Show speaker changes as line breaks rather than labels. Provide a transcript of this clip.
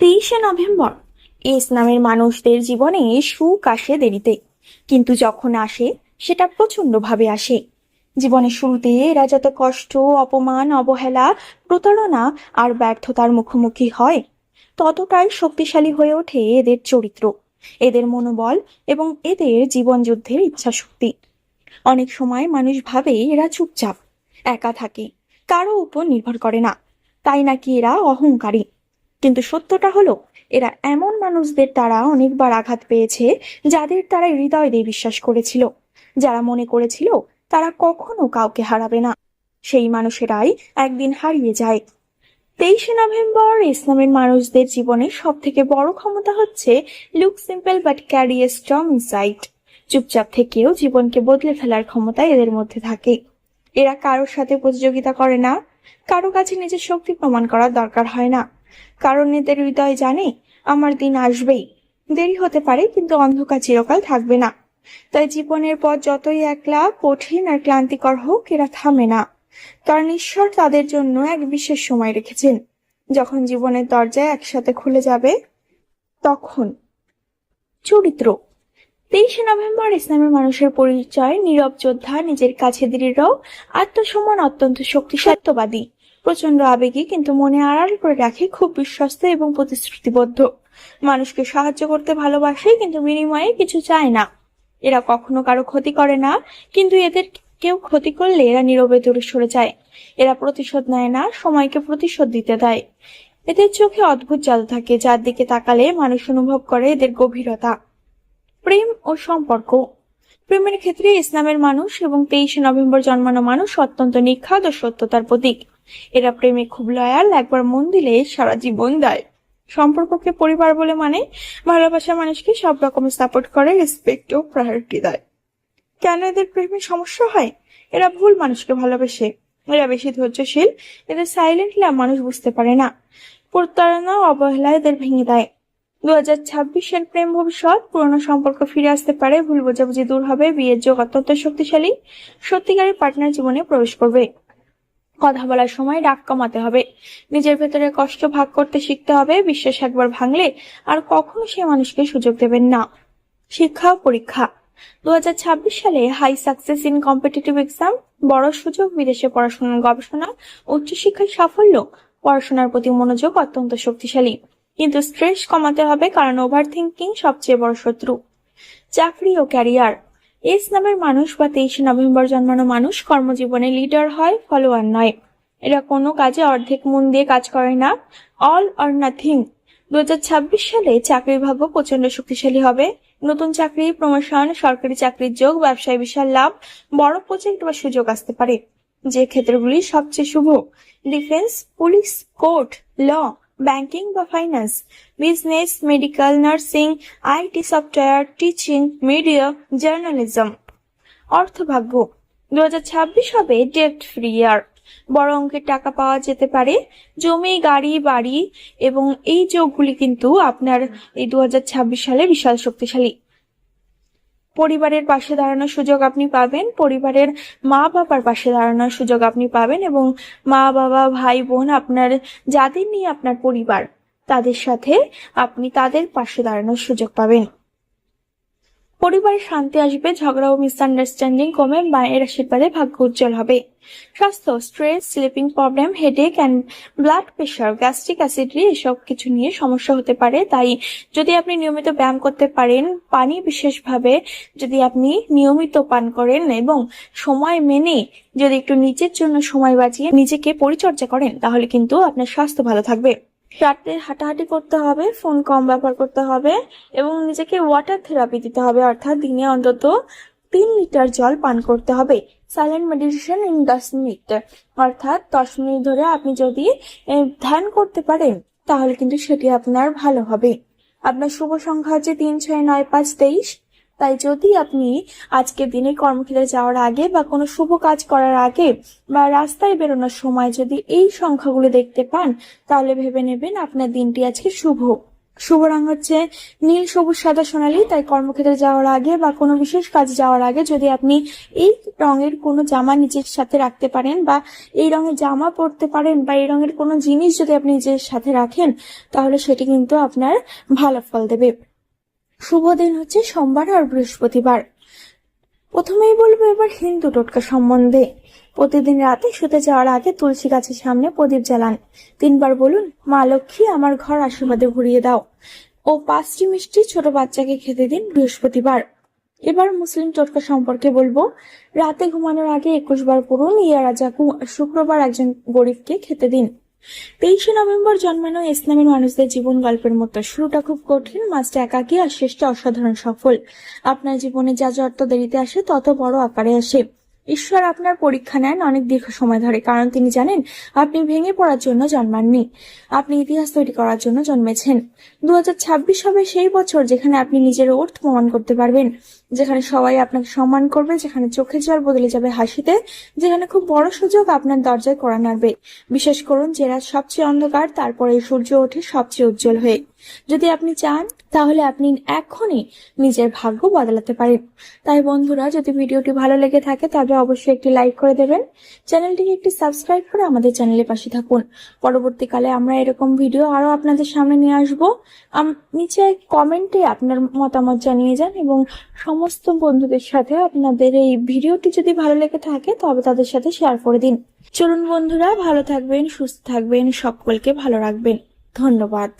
তেইশে November. S নামের মানুষদের জীবনে সুখ আসে দেরিতে কিন্তু যখন আসে, সেটা প্রচন্ডভাবে আসে। জীবনের শুরুতে এরা যত কষ্ট, অপমান, অবহেলা, প্রতারণা আর ব্যর্থতার মুখোমুখি হয়, ততটাই শক্তিশালী হয়ে ওঠে এদের চরিত্র, এদের মনোবল এবং এদের জীবন যুদ্ধের ইচ্ছা শক্তি অনেক সময় মানুষ ভাবে এরা চুপচাপ, একা থাকে, কারও উপর নির্ভর করে না। তাই নাকি এরা অহংকারী? কিন্তু সত্যটা হলো, এরা এমন মানুষদের দ্বারা অনেকবার আঘাত পেয়েছে, যাদের তারা হৃদয় দিয়ে বিশ্বাস করেছিল। যারা মনে করেছিল, তারা কখনো কাউকে হারাবে না। সেই মানুষেরাই একদিন হারিয়ে যায়। তেইশে নভেম্বর ইসলামের মানুষদের জীবনে সব থেকে বড় ক্ষমতা হচ্ছে look simple but carry a strong insight. চুপচাপ থেকেও জীবনকে বদলে ফেলার ক্ষমতা এদের মধ্যে থাকে। এরা কারোর সাথে প্রতিযোগিতা করে না, কারও কাছে নিজের শক্তি প্রমাণ করার দরকার হয় না। কারণ এদের হৃদয় জানে আমার দিন আসবেই। দেরি হতে পারে, কিন্তু অন্ধকার চিরকাল থাকবে না। তাই জীবনের পথ যতই একলা, কঠিন আর ক্লান্তিকর হোক, এরা থামে না। কারণ ঈশ্বর তাদের জন্য এক বিশেষ সময় রেখেছেন। যখন জীবনের দরজা একসাথে খুলে যাবে, তখন। চরিত্র। তেইশে নভেম্বর ইসলামের মানুষের পরিচয়, নীরব যোদ্ধা, নিজের কাছে দৃঢ়, আত্মসম্মান অত্যন্ত শক্তিশাত্যবাদী প্রচণ্ড আবেগী কিন্তু মনে আড়াল করে রাখে খুব বিশ্বস্ত এবং প্রতিশ্রুতিবদ্ধ। মানুষকে সাহায্য করতে ভালোবাসে কিন্তু বিনিময়ে কিছু চায় না। এরা কখনো কারও ক্ষতি করে না, কিন্তু এদের কেউ ক্ষতি করলে এরা নীরবে দূরে সরে যায়। এরা প্রতিশোধ নেয় না, সময়কে প্রতিশোধ দিতে দেয়। এদের চোখে অদ্ভুত জাদু থাকে, যার দিকে তাকালে মানুষ অনুভব করে এদের গভীরতা। প্রেম ও সম্পর্ক। প্রেমের ক্ষেত্রে ইসলামের মানুষ এবং তেইশে নভেম্বর জন্মানো মানুষ অত্যন্ত নিখাদ ও সত্যতার প্রতীক। এরা প্রেমে খুব লয়াল একবার মন দিলে সারা জীবন দেয়। সম্পর্ককে পরিবার বলে মানে ভালোবাসা মানুষকে সব রকমের সাপোর্ট করে রেসপেক্ট ও প্রায়োরিটি দেয়। কেন এদের প্রেমে সমস্যা হয়? এরা ভুল মানুষকে ভালোবাসে। এরা বেশি ধৈর্যশীল, এদের সাইলেন্টলি মানুষ বুঝতে পারে না। প্রতারণা অবহেলা এদের ভেঙে দেয়। দু হাজার ছাব্বিশের প্রেম ভবিষ্যৎ, পুরনো সম্পর্ক ফিরে আসতে পারে, ভুল বোঝাবুঝি দূর হবে, বিয়ের যোগ অত্যন্ত শক্তিশালী, সত্যিকারের পার্টনার জীবনে প্রবেশ করবে। কথা বলার সময় রাগ কমাতে হবে। নিজের ভেতরে কষ্ট ভাগ করতে শিখতে হবে। বিশ্বাস একবার ভাঙলে আর কখনো সে মানুষকে সুযোগ দেবেন না। শিক্ষা পরীক্ষা। দু হাজার ছাব্বিশ সালে high success in competitive exam, বড় সুযোগ বিদেশে পড়াশোনার গবেষণা উচ্চশিক্ষায় সাফল্য, পড়াশোনার প্রতি মনোযোগ অত্যন্ত শক্তিশালী। কিন্তু স্ট্রেস কমাতে হবে কারণ ওভার থিঙ্কিং সবচেয়ে বড় শত্রু। চাকরি ও ক্যারিয়ার। এস নামের মানুষ বা তেইশে নভেম্বর জন্মানো মানুষ কর্মজীবনে লিডার হয় ফলোয়ার নয়। এরা কোনো কাজে অর্ধেক মন দিয়ে কাজ করে না। অল অর নাথিং দু হাজার ছাব্বিশ সালে চাকরির ভাগ্য প্রচণ্ড শক্তিশালী হবে। নতুন চাকরি প্রমোশন সরকারি চাকরির যোগ, ব্যবসায় বিশাল লাভ, বড় প্রজেক্ট বা সুযোগ আসতে পারে। যে ক্ষেত্রগুলি সবচেয়ে শুভ। Defence police court law banking বা finance business medical nursing IT software teaching media journalism অর্থভাগ্য দু হাজার ছাব্বিশ হবে ডেট ফ্রি ইয়ার বড় অঙ্কের টাকা পাওয়া যেতে পারে, জমি, গাড়ি, বাড়ি, এবং এই যোগগুলি কিন্তু আপনার এই দু হাজার ছাব্বিশ সালে বিশাল শক্তিশালী। পরিবারের পাশে দাঁড়ানোর সুযোগ আপনি পাবেন, পরিবারের মা বাবার পাশে দাঁড়ানোর সুযোগ আপনি পাবেন এবং মা বাবা ভাই বোন আপনার যাদের নিয়ে আপনার পরিবার, তাদের সাথে আপনি তাদের পাশে দাঁড়ানোর সুযোগ পাবেন। পরিবারে শান্তি আসবে, ঝগড়া ও মিসআন্ডারস্ট্যান্ডিং কমে, মায়ের আশীর্বাদে ভাগ্য উজ্জ্বল হবে। স্বাস্থ্য stress sleeping problem headache and blood pressure gastric acidity এসব কিছু নিয়ে সমস্যা হতে পারে। তাই যদি আপনি নিয়মিত ব্যায়াম করতে পারেন, পানি বিশেষভাবে যদি আপনি নিয়মিত পান করেন এবং সময় মেনে যদি একটু নিজের জন্য সময় বাঁচিয়ে নিজেকে পরিচর্যা করেন, তাহলে কিন্তু আপনার স্বাস্থ্য ভালো থাকবে। রাতে হাঁটাহাঁটি করতে হবে, ফোন কম ব্যবহার করতে হবে এবং নিজেকে ওয়াটার থেরাপি দিতে হবে, অর্থাৎ দিনে অন্তত তিন লিটার জল পান করতে হবে। সাইলেন্ট মেডিটেশন ইন দশ মিনিট, অর্থাৎ দশ মিনিট ধরে আপনি যদি ধ্যান করতে পারেন, তাহলে কিন্তু সেটি আপনার ভালো হবে। আপনার শুভ সংখ্যা হচ্ছে তিন, ছয়, নয়, পাঁচ, তেইশ। তাই যদি আপনি আজকে দিনে কর্মক্ষেত্রে যাওয়ার আগে বা কোনো শুভ কাজ করার আগে বা রাস্তায় বেরোনোর সময় যদি এই সংখ্যাগুলো দেখতে পান, তাহলে ভেবে নেবেন আপনার দিনটি আজকে শুভ। শুভ রং হচ্ছে নীল, সবুজ, সাদা, সোনালী। তাই কর্মক্ষেত্রে যাওয়ার আগে বা কোনো বিশেষ কাজে যাওয়ার আগে যদি আপনি এই রঙের কোনো জামা নিজের সাথে রাখতে পারেন বা এই রঙের জামা পরতে পারেন বা এই রঙের কোনো জিনিস যদি আপনি নিজের সাথে রাখেন, তাহলে সেটি কিন্তু আপনার ভালো ফল দেবে। শুভ দিন হচ্ছে সোমবার আর বৃহস্পতিবার। প্রথমেই বলব এবার হিন্দু টোটকা সম্বন্ধে। প্রতিদিন রাতে শুতে যাওয়ার আগে তুলসী গাছের সামনে প্রদীপ জ্বালান। তিনবার বলুন, মা লক্ষ্মী, আমার ঘর আশীর্বাদে ভরিয়ে দাও। ও পাঁচটি মিষ্টি ছোট বাচ্চাকে খেতে দিন বৃহস্পতিবার। এবার মুসলিম টোটকা সম্পর্কে বলব। রাতে ঘুমানোর আগে একুশ বার পড়ুন ইয়া রাজাকু শুক্রবার একজন গরিবকে খেতে দিন। তেইশে নভেম্বর জন্মানো ইসলামের মানুষদের জীবন গল্পের মতো শুরুটা খুব কঠিন, মাঝটা একাকি আর শেষটা অসাধারণ সফল। আপনার জীবনে যা যত দেরিতে আসে, তত বড় আকারে আসে। ঈশ্বর আপনার পরীক্ষা নেন অনেক দীর্ঘ সময় ধরে, কারণ তিনি জানেন আপনি ভেঙে পড়ার জন্য জন্মাননি। আপনি ইতিহাস তৈরি করার জন্য জন্মেছেন। দু হবে সেই বছর যেখানে আপনি নিজের অর্থ প্রমাণ করতে পারবেন, যেখানে সবাই আপনাকে সম্মান করবে, যেখানে চোখের জল বদলে যাবে হাসিতে, যেখানে খুব বড় সুযোগ আপনার দরজায় করা নাড়বে। বিশেষ করুন যে রাত সবচেয়ে অন্ধকার, তারপরে সূর্য ওঠে সবচেয়ে উজ্জ্বল হয়ে। যদি আপনি চান, তাহলে আপনি এখনই নিজের ভাগ্য বদলাতে পারেন। তাই বন্ধুরা, যদি ভিডিওটি ভালো লেগে থাকে, তবে অবশ্যই একটি লাইক করে দেবেন। চ্যানেলটিকে একটি সাবস্ক্রাইব করে আমাদের চ্যানেলের পাশে থাকুন। পরবর্তীকালে আমরা এরকম ভিডিও আরও আপনাদের সামনে নিয়ে আসব। নিচে কমেন্টে আপনার মতামত জানিয়ে যান এবং সমস্ত বন্ধুদের সাথে আপনাদের এই ভিডিওটি যদি ভালো লেগে থাকে, তবে তাদের সাথে শেয়ার করে দিন। চলুন বন্ধুরা, ভালো থাকবেন, সুস্থ থাকবেন, সকলকে ভালো রাখবেন। ধন্যবাদ।